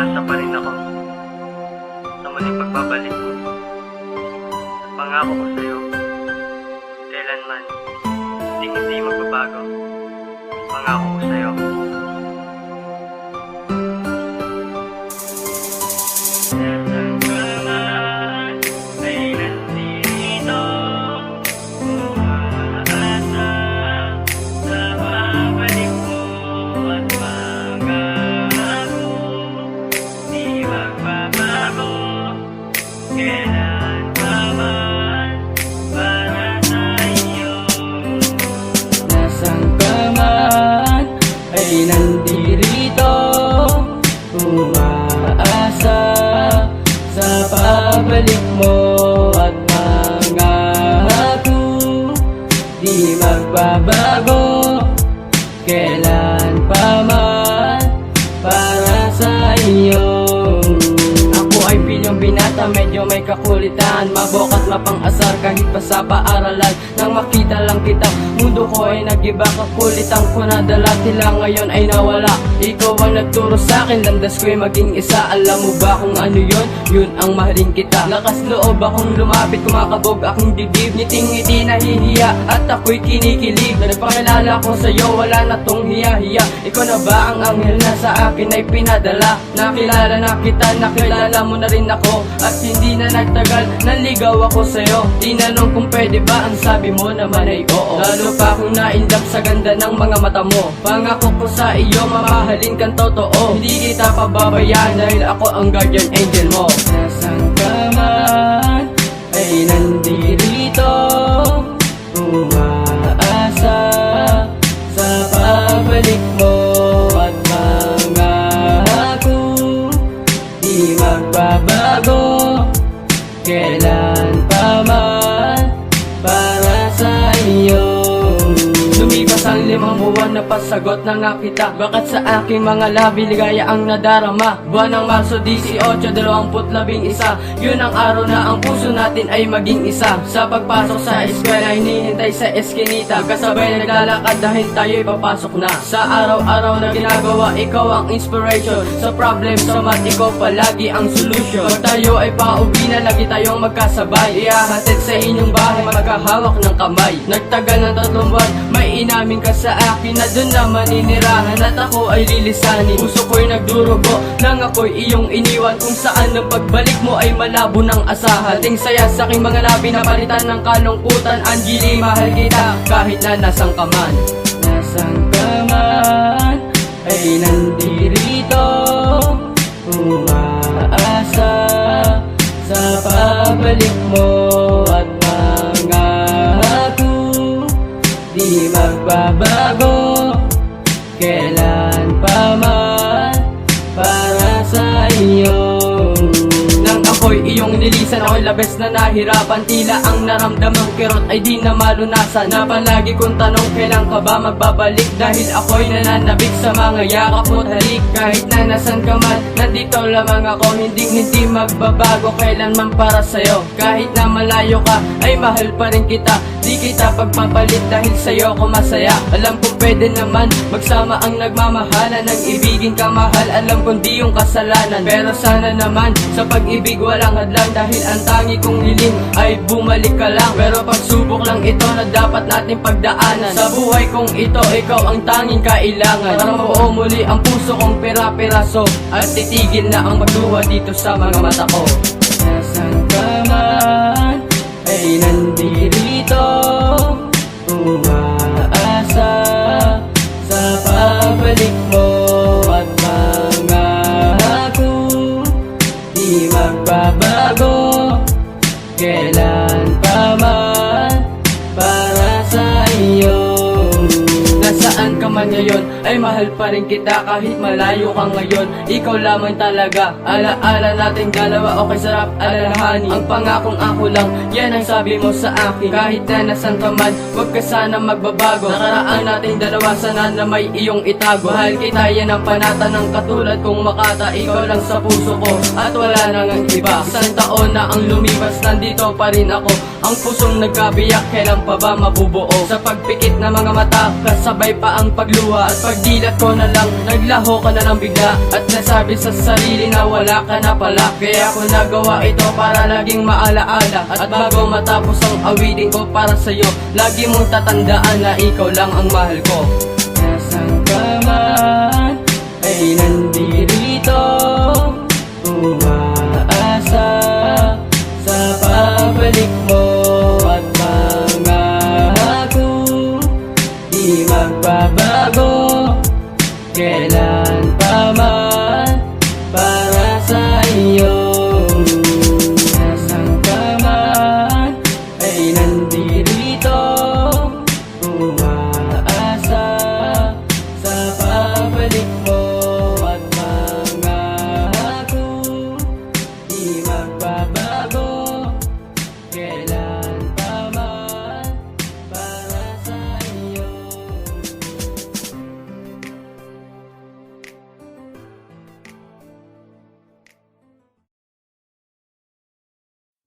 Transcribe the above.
Umaasa pa rin ako sa muling pagbabalik mo. At pangako ko sa'yo, kailanman, hindi hindi magbabago. Pangako ko sa'yo. Nasaan di magbabago. Kailan pa man para sa iyo? Ako ay pilyong binata, medyo may kakulitan. Mabok at mapang-asar kahit pa sa paaralan Nang makita lang kita, mundo ko ay nag-iba Kakulitan ko na dala, tila ngayon ay nawala. Ikaw ang nagturo sa akin, landas ko'y maging isa. Alam mo ba kung ano yun? Yun ang mahalin kita. Lakas loob akong lumapit, kumakabog aking dibdib. Ngiting-ngiti nahihiya at ako'y kinikilig Nagpakilala ko sa'yo, wala na tong hiya-hiya. Ikaw na ba ang anghel na sa akin ay pinadala? Nakilala na kita, nakilala mo na rin ako. At hindi na nagtagal, naligaw ako sa'yo. Tinanong kung pwede ba, ang sabi mo naman ay oo. Lalo pa akong naindap sa ganda ng mga mata mo. Pangako ko sa iyo, mamahalin kang totoo. Hindi kita pababayaan dahil ako ang guardian angel mo. Nasaan ka man, ay nandirito Umaasa sa pabalik mo At mangako di magbabago. Kailan limang buwan na pasagot na nga kita. Bakit sa aking mga labi ligaya ang nadarama? Buwan ng Marso 18, 2011 Yun ang araw na ang puso natin ay maging isa. Sa pagpasok sa eskwela hinihintay sa eskinita. Kasabay naglalakad dahil tayo'y papasok na. Sa araw-araw na ginagawa ikaw ang inspiration. Sa problem sa mat ikaw palagi ang solution. Pag tayo ay pauwi na lagi tayong magkasabay. Ihahatid sa inyong bahay magkahawak ng kamay. Nagtagal ng tatlong buwan may inamin ka sa akin na dun na maninirahan At ako ay lilisanin. Puso ko'y nagdurugo nang ako'y iyong iniwan. Kung saan ang pagbalik mo ay malabo ng asahan. Ting saya sa aking mga labi na palitan ng kalungkutan. Angeli, mahal kita kahit na nasang ka man. Nasang ka man ay nandirito Kailan pa man para sa iyo Nang ako'y iyong nilisan ako'y labes na nahirapan. Tila ang naramdamang kirot ay di na malunasan. Na palagi kong tanong kailan ka ba magbabalik? Dahil ako'y nananabik sa mga yakap mo halik. Kahit na nasan ka man, nandito lamang ako. Hindi hindi magbabago kailanman para sa'yo. Kahit na malayo ka, ay mahal pa rin kita Di kita pagpapalit dahil sa'yo ko masaya. Alam ko pwede naman magsama ang nagmamahalan Nang ibigin ka mahal, alam kong di yung kasalanan. Pero sana naman sa pag-ibig walang hadlang. Dahil ang tangi kong hiling ay bumalik ka lang. Pero pagsubok lang ito na dapat natin pagdaanan. Sa buhay kong ito, ikaw ang tanging kailangan. Para mabuo muli ang puso kong pera-peraso. At titigil na ang magluha dito sa mga mata ko. Nasaan ka man? Ay nandirito Umaasa sa pabalik mo At mangako di magbabago. Kailan pa man Nasaan ka man ngayon ay mahal pa rin kita kahit malayo ka ngayon. Ikaw lamang talaga Alaala nating dalawa. Okay sarap alalahanin. Ang pangakong ako lang yan ang sabi mo sa akin. Kahit na nasan ka man huwag ka sana magbabago. Nakaraan nating dalawa sana na may iyong itago. Mahal kita yan ang panata ng katulad kong makata. Ikaw lang sa puso ko at wala nang ang iba. Isang taon na ang lumipas nandito pa rin ako Ang pusong nagkabiyak kailan pa ba mabubuo? Sa pagpikit na mga mata Kasabay pa ang pagluha. At pagdilat ko na lang Naglaho ka na lang bigla. At nasabi sa sarili na wala ka na pala. Kaya ako nagawa ito para laging maalaala. At bago matapos ang awitin ko para sa'yo Lagi mong tatandaan na ikaw lang ang mahal ko. Nasaan ka man? Ay nandirito